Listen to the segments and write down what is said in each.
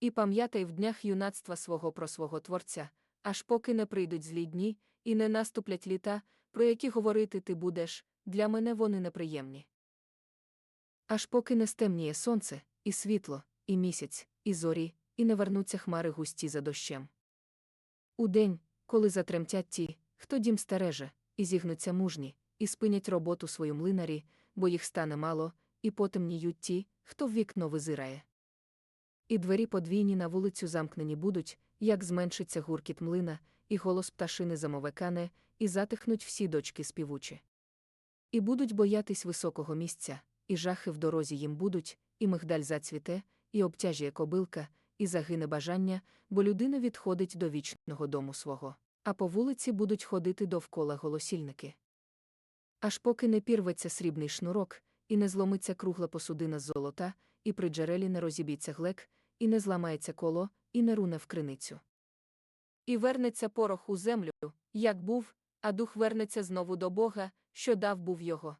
І пам'ятай в днях юнацтва свого про свого Творця, аж поки не прийдуть злі дні, і не наступлять літа, про які говорити ти будеш, для мене вони неприємні. Аж поки не стемніє сонце, і світло, і місяць, і зорі, і не вернуться хмари густі за дощем. У день, коли затремтять ті, хто дім стереже, і зігнуться мужні, і спинять роботу свою млинарі, бо їх стане мало, і потемніють ті, хто в вікно визирає. І двері подвійні на вулицю замкнені будуть, як зменшиться гуркіт млина, і голос пташини замовекане, і затихнуть всі дочки співучі. І будуть боятись високого місця, і жахи в дорозі їм будуть, і мигдаль зацвіте, і обтяжіє кобилка, і загине бажання, бо людина відходить до вічного дому свого, а по вулиці будуть ходити довкола голосільники. Аж поки не пірветься срібний шнурок, і не зломиться кругла посудина з золота, і при джерелі не розіб'ється глек, і не зламається коло, і не руне в криницю. І вернеться порох у землю, як був, а дух вернеться знову до Бога, що дав був його.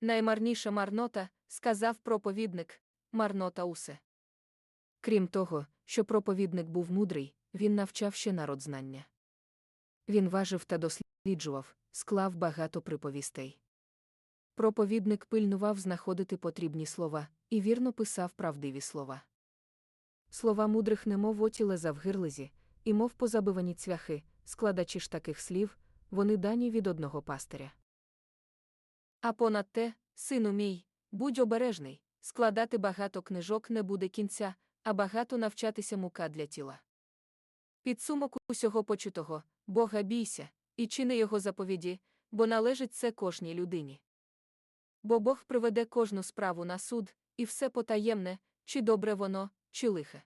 Наймарніша марнота, сказав проповідник, марнота усе. Крім того, що проповідник був мудрий, він навчав ще народ знання. Він важив та досліджував, склав багато приповістей. Проповідник пильнував знаходити потрібні слова і вірно писав правдиві слова. Слова мудрих немов отіле завгирлизі, і мов позабивані цвяхи, складачі ж таких слів, вони дані від одного пастиря. А понад те, сину мій, будь обережний, складати багато книжок не буде кінця, а багато навчатися мука для тіла. Підсумок усього почутого, Бога бійся, і чини його заповіді, бо належить це кожній людині. Бо Бог приведе кожну справу на суд, і все потаємне, чи добре воно, чи лихе.